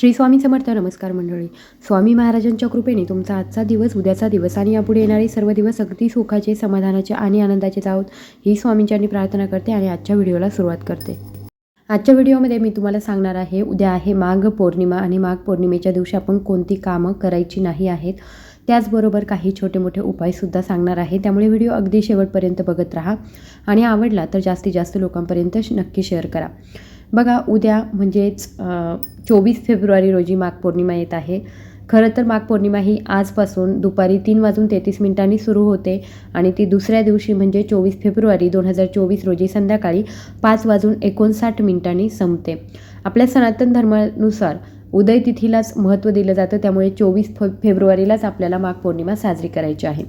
श्री स्वामी समर्थ नमस्कार मंडळी. स्वामी महाराजांच्या कृपेने तुमचा आजचा दिवस उद्याचा दिवस आणि यापुढे येणारे सर्व दिवस अगदी सुखाचे समाधानाचे आणि आनंदाचे जावत ही स्वामींच्यांनी प्रार्थना करते आणि आजच्या व्हिडिओला सुरुवात करते. आजच्या व्हिडिओमध्ये मी तुम्हाला सांगणार आहे उद्या आहे माघ पौर्णिमा आणि माघ पौर्णिमेच्या दिवशी आपण कोणती कामं करायची नाही आहेत त्याचबरोबर काही छोटे मोठे उपायसुद्धा सांगणार आहे. त्यामुळे व्हिडिओ अगदी शेवटपर्यंत बघत राहा आणि आवडला तर जास्तीत जास्त लोकांपर्यंत श- नक्की शेअर करा. बघा उद्या म्हणजेच चोवीस फेब्रुवारी रोजी माघ पौर्णिमा येत आहे. खरं तर माघ पौर्णिमा ही आजपासून दुपारी तीन वाजून तेहतीस मिनिटांनी सुरू होते आणि ती दुसऱ्या दिवशी म्हणजे चोवीस फेब्रुवारी दोन हजार चोवीस रोजी संध्याकाळी पाच वाजून एकोणसाठ मिनिटांनी संपते. आपल्या सनातन धर्मानुसार उदय तिथीलाच महत्त्व दिलं जातं त्यामुळे चोवीस फ फेब्रुवारीलाच आपल्याला माघ पौर्णिमा साजरी करायची आहे.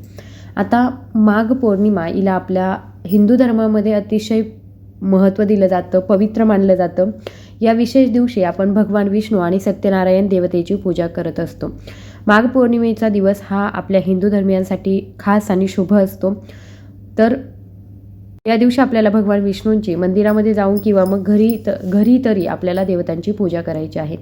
आता माघ पौर्णिमा हिला आपल्या हिंदू धर्मामध्ये अतिशय महत्त्व दिलं जातं पवित्र मानलं जातं. या विशेष दिवशी आपण भगवान विष्णू आणि सत्यनारायण देवतेची पूजा करत असतो. माघ पौर्णिमेचा दिवस हा आपल्या हिंदू धर्मियांसाठी खास आणि शुभ असतो. तर या दिवशी आपल्याला भगवान विष्णूंची मंदिरामध्ये जाऊन किंवा मग घरी त घरी तरी आपल्याला देवतांची पूजा करायची आहे.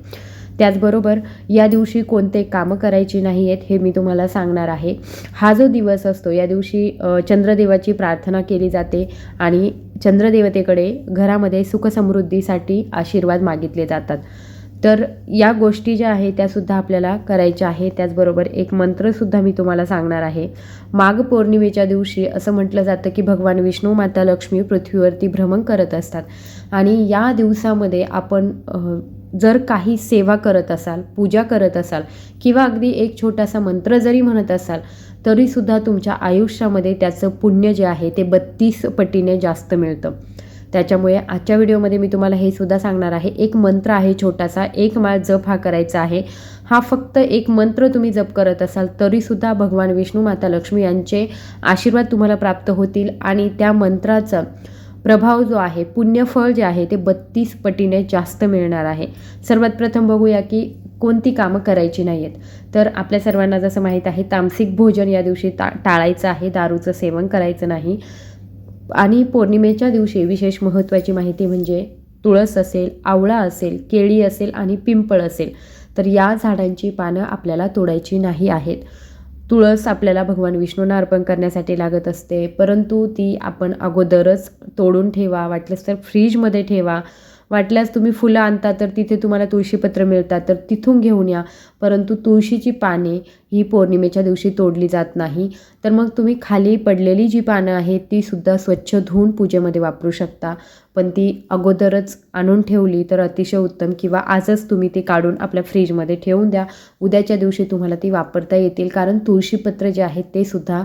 त्याचबरोबर या दिवशी कोणते कामं करायची नाही आहेत हे मी तुम्हाला सांगणार आहे. हा जो दिवस असतो या दिवशी चंद्रदेवाची प्रार्थना केली जाते आणि चंद्रदेवतेकडे घरामध्ये सुखसमृद्धीसाठी आशीर्वाद मागितले जातात. तर या गोष्टी ज्या आहेत त्यासुद्धा आपल्याला करायच्या आहे त्याचबरोबर एक मंत्रसुद्धा मी तुम्हाला सांगणार आहे. माघ पौर्णिमेच्या दिवशी असं म्हटलं जातं की भगवान विष्णू माता लक्ष्मी पृथ्वीवरती भ्रमण करत असतात. आणि या दिवसामध्ये आपण जर काही सेवा करत असाल पूजा करत असाल किंवा अगदी एक छोटासा मंत्र जरी म्हणत असाल तरीसुद्धा तुमच्या आयुष्यामध्ये त्याचं पुण्य जे आहे ते बत्तीस पटीने जास्त मिळतं. त्याच्यामुळे आजच्या व्हिडिओमध्ये मी तुम्हाला हे सुद्धा सांगणार आहे. एक मंत्र आहे छोटासा एक माळ जप हा करायचा आहे. हा फक्त एक मंत्र तुम्ही जप करत असाल तरीसुद्धा भगवान विष्णू माता लक्ष्मी यांचे आशीर्वाद तुम्हाला प्राप्त होतील. आणि त्या मंत्राचं प्रभाव जो आहे पुण्यफळ जे आहे ते बत्तीस पटीने जास्त मिळणार आहे. सर्वात प्रथम बघूया की कोणती कामं करायची नाही आहेत तर आपल्या सर्वांना जसं माहीत आहे तामसिक भोजन या दिवशी टा टाळायचं आहे. दारूचं सेवन करायचं नाही. आणि पौर्णिमेच्या दिवशी विशेष महत्त्वाची माहिती म्हणजे तुळस असेल आवळा असेल केळी असेल आणि पिंपळ असेल. तर या झाडांची पानं आपल्याला तोडायची नाही आहेत. तुळस आपल्याला भगवान विष्णूंना अर्पण करण्यासाठी लागत असते परंतु ती आपण अगोदरच तोडून ठेवा वाटलंच तर फ्रीजमध्ये ठेवा. वाटल्यास तुम्ही फुलं आणता तर तिथे तुम्हाला तुळशीपत्र मिळतात. तर तिथून घेऊन या. परंतु तुळशीची पाने ही पौर्णिमेच्या दिवशी तोडली जात नाही. तर मग तुम्ही खाली पडलेली जी पानं आहेत ती सुद्धा स्वच्छ धुवून पूजेमध्ये वापरू शकता. पण ती अगोदरच आणून ठेवली तर अतिशय उत्तम किंवा आजच तुम्ही ती काढून आपल्या फ्रीजमध्ये ठेवून द्या. उद्याच्या दिवशी तुम्हाला ती वापरता येतील. कारण तुळशीपत्र जे आहेत ते सुद्धा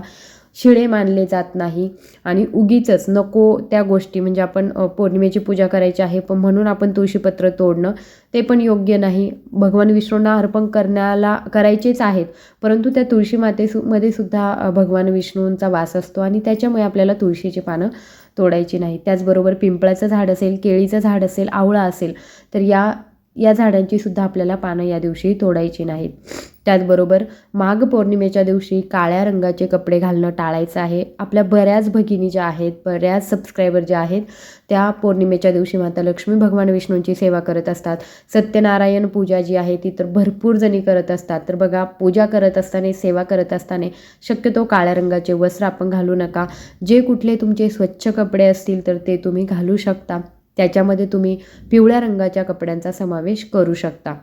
शिळे मानले जात नाही. आणि उगीचच नको त्या गोष्टी म्हणजे आपण पौर्णिमेची पूजा करायची आहे पण म्हणून आपण तुळशीपत्र तोडणं ते पण योग्य नाही. भगवान विष्णूंना अर्पण करण्याला करायचेच आहेत परंतु त्या तुळशी माते सु मध्ये सुद्धा भगवान विष्णूंचा वास असतो आणि त्याच्यामुळे आपल्याला तुळशीची पानं तोडायची नाही त्याचबरोबर पिंपळाचं झाड असेल केळीचं झाड असेल आवळा असेल तर या या झाडांची सुद्धा आपल्याला पानं या दिवशी तोडायची नाहीत. त्याचबरोबर माघ पौर्णिमेच्या दिवशी काळ्या रंगाचे कपडे घालणं टाळायचं आहे. आपल्या बऱ्याच भगिनी ज्या आहेत बऱ्याच सबस्क्रायबर ज्या आहेत त्या पौर्णिमेच्या दिवशी माता लक्ष्मी भगवान विष्णूंची सेवा करत असतात. सत्यनारायण पूजा जी आहे ती तर भरपूर जणी करत असतात. तर बघा पूजा करत असताना सेवा करत असताना शक्यतो काळ्या रंगाचे वस्त्र आपण घालू नका. जे कुठले तुमचे स्वच्छ कपडे असतील तर ते तुम्ही घालू शकता. त्याच्यामध्ये तुम्ही पिवळ्या रंगाच्या कपड्यांचा समावेश करू शकता.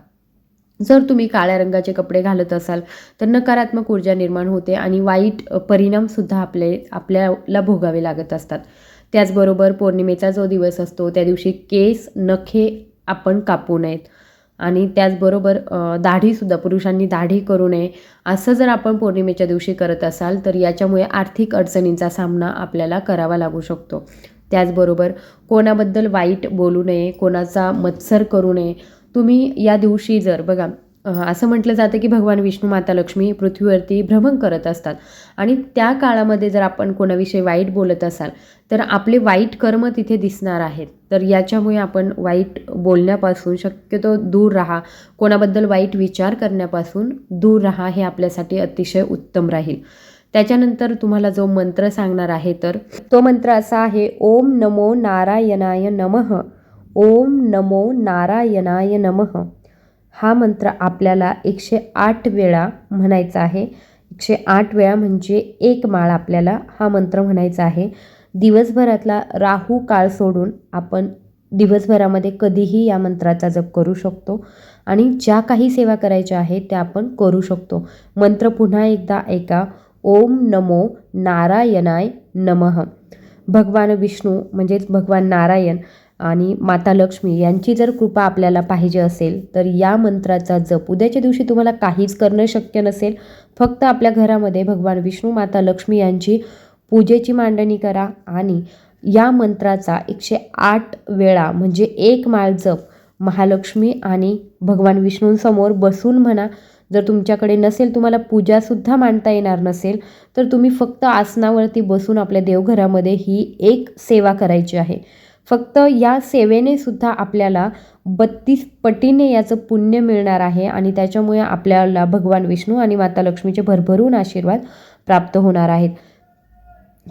जर तुम्ही काळ्या रंगाचे कपडे घालत असाल तर नकारात्मक ऊर्जा निर्माण होते आणि वाईट परिणामसुद्धा आपले आपल्याला भोगावे लागत असतात. त्याचबरोबर पौर्णिमेचा जो दिवस असतो त्या दिवशी केस नखे आपण कापू नयेत. आणि त्याचबरोबर दाढीसुद्धा पुरुषांनी दाढी करू नये असं जर आपण पौर्णिमेच्या दिवशी करत असाल तर याच्यामुळे आर्थिक अडचणींचा सामना आपल्याला करावा लागू शकतो. त्याचबरोबर कोणाबद्दल वाईट बोलू नये कोणाचा मत्सर करू नये. तुम्ही या दिवशी जर बघा असं म्हटलं जातं की भगवान विष्णू माता लक्ष्मी पृथ्वीवरती भ्रमण करत असतात. आणि त्या काळामध्ये जर आपण कोणाविषयी वाईट बोलत असाल तर आपले वाईट कर्म तिथे दिसणार आहेत. तर याच्यामुळे आपण वाईट बोलण्यापासून शक्यतो दूर राहा. कोणाबद्दल वाईट विचार करण्यापासून दूर राहा हे आपल्यासाठी अतिशय उत्तम राहील. त्याच्यानंतर तुम्हाला जो मंत्र सांगणार आहे तर तो मंत्र असा आहे ओम नमो नारायणाय नमः ओम नमो नारायणाय नमः. हा मंत्र आपल्याला एकशे आठ वेळा म्हणायचा आहे. एकशे आठ वेळा म्हणजे एक माळ आपल्याला हा मंत्र म्हणायचा आहे. दिवसभरातला राहू काळ सोडून आपण दिवसभरामध्ये कधीही या मंत्राचा जप करू शकतो आणि ज्या काही सेवा करायच्या आहेत त्या आपण करू शकतो. मंत्र पुन्हा एकदा ऐका. ओम नमो नारायणाय नमः. भगवान विष्णू म्हणजेच भगवान नारायण आणि माता लक्ष्मी यांची जर कृपा आपल्याला पाहिजे असेल तर या मंत्राचा जप उद्याच्या दिवशी तुम्हाला काहीच करणं शक्य नसेल. फक्त आपल्या घरामध्ये भगवान विष्णू माता लक्ष्मी यांची पूजेची मांडणी करा आणि या मंत्राचा एकशे आठ वेळा म्हणजे एक माळ जप महालक्ष्मी आणि भगवान विष्णूंसमोर बसून म्हणा. जर तुमच्याकडे नसेल तुम्हाला पूजासुद्धा मांडता येणार नसेल तर तुम्ही फक्त आसनावरती बसून आपल्या देवघरामध्ये ही एक सेवा करायची आहे. फक्त या सेवेने सुद्धा आपल्याला बत्तीस पटीने याचं पुण्य मिळणार आहे आणि त्याच्यामुळे आपल्याला भगवान विष्णू आणि माता लक्ष्मीचे भरभरून आशीर्वाद प्राप्त होणार आहेत.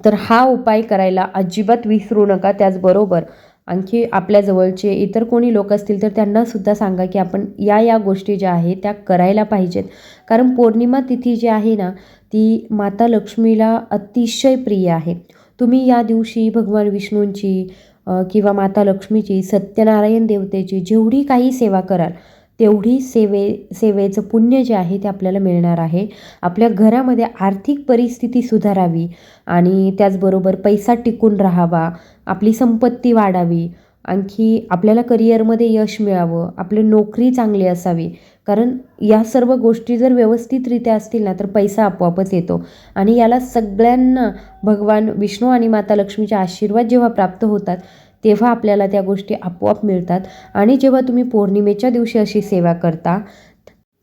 तर हा उपाय करायला अजिबात विसरू नका. त्याचबरोबर आणखी आपल्या जवळचे इतर कोणी लोक असतील तर त्यांना सुद्धा सांगा की आपण या या गोष्टी ज्या आहेत त्या करायला पाहिजेत. कारण पौर्णिमा तिथी जी आहे ना ती माता लक्ष्मीला अतिशय प्रिय आहे. तुम्ही या दिवशी भगवान विष्णूंची किंवा माता लक्ष्मीची सत्यनारायण देवतेची जेवढी काही सेवा कराल तेवढी सेवे सेवेचं पुण्य जे आहे ते आपल्याला मिळणार आहे. आपल्या घरामध्ये आर्थिक परिस्थिती सुधारावी आणि त्याचबरोबर पैसा टिकून राहावा आपली संपत्ती वाढावी आणखी आपल्याला करिअरमध्ये यश मिळावं आपली नोकरी चांगली असावी. कारण या सर्व गोष्टी जर व्यवस्थितरित्या असतील ना तर पैसा आपोआपच येतो. आणि याला सगळ्यांना भगवान विष्णू आणि माता लक्ष्मीचे आशीर्वाद जेव्हा प्राप्त होतात तेव्हा आपल्याला त्या गोष्टी आपोआप मिळतात. आणि जेव्हा तुम्ही पौर्णिमेच्या दिवशी अशी सेवा करता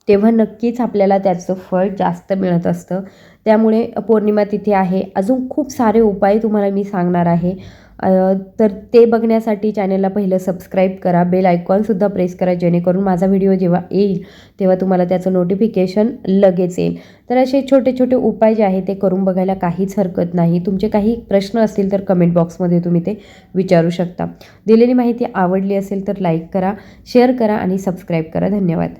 तेव्हा नक्कीच आपल्याला त्याचं फळ जास्त मिळत असतं. त्यामुळे पौर्णिमा तिथे आहे. अजून खूप सारे उपाय तुम्हाला मी सांगणार आहे. तर ते बघण्यासाठी चॅनलला पहिलं सबस्क्राईब करा बेल आयकॉनसुद्धा प्रेस करा जेणेकरून माझा व्हिडिओ जेव्हा येईल तेव्हा तुम्हाला त्याचं नोटिफिकेशन लगेच येईल. तर असे छोटे छोटे उपाय जे आहे ते करून बघायला काहीच हरकत नाही. तुमचे काही प्रश्न असतील तर कमेंट बॉक्समध्ये तुम्ही ते विचारू शकता. दिलेली माहिती आवडली असेल तर लाईक करा शेअर करा आणि सबस्क्राईब करा. धन्यवाद.